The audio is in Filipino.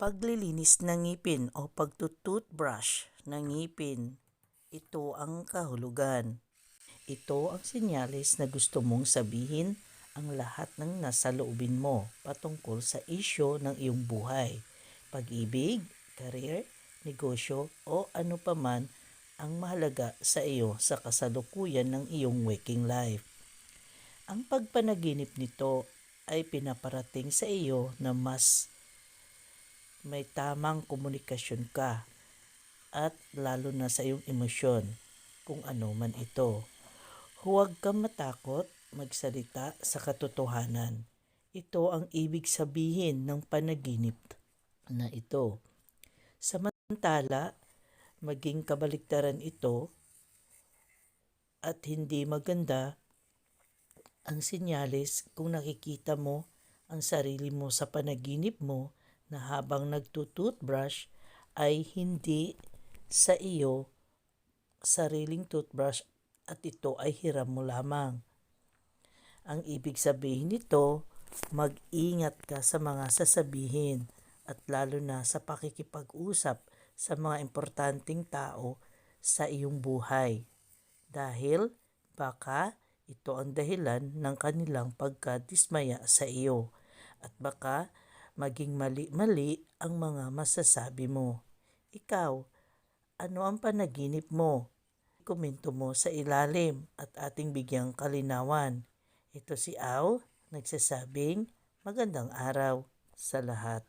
Paglilinis ng ngipin o pagtutoothbrush ng ngipin, ito ang kahulugan. Ito ang senyales na gusto mong sabihin ang lahat ng nasa loobin mo patungkol sa isyo ng iyong buhay, pag-ibig, karir, negosyo o ano paman ang mahalaga sa iyo sa kasalukuyan ng iyong waking life. Ang pagpanaginip nito ay pinaparating sa iyo na mas may tamang komunikasyon ka at lalo na sa iyong emosyon kung ano man ito. Huwag kang matakot magsalita sa katotohanan. Ito ang ibig sabihin ng panaginip na ito. Samantala, maging kabaliktaran ito at hindi maganda ang sinyalis kung nakikita mo ang sarili mo sa panaginip mo na habang nagtutoothbrush ay hindi sa iyo sariling toothbrush at ito ay hiram mo lamang. Ang ibig sabihin nito, mag-ingat ka sa mga sasabihin at lalo na sa pakikipag-usap sa mga importanteng tao sa iyong buhay. Dahil baka ito ang dahilan ng kanilang pagkadismaya sa iyo at baka maging mali-mali ang mga masasabi mo. Ikaw, ano ang panaginip mo? Komento mo sa ilalim at ating bigyang kalinawan. Ito si Au, nagsasabing magandang araw sa lahat.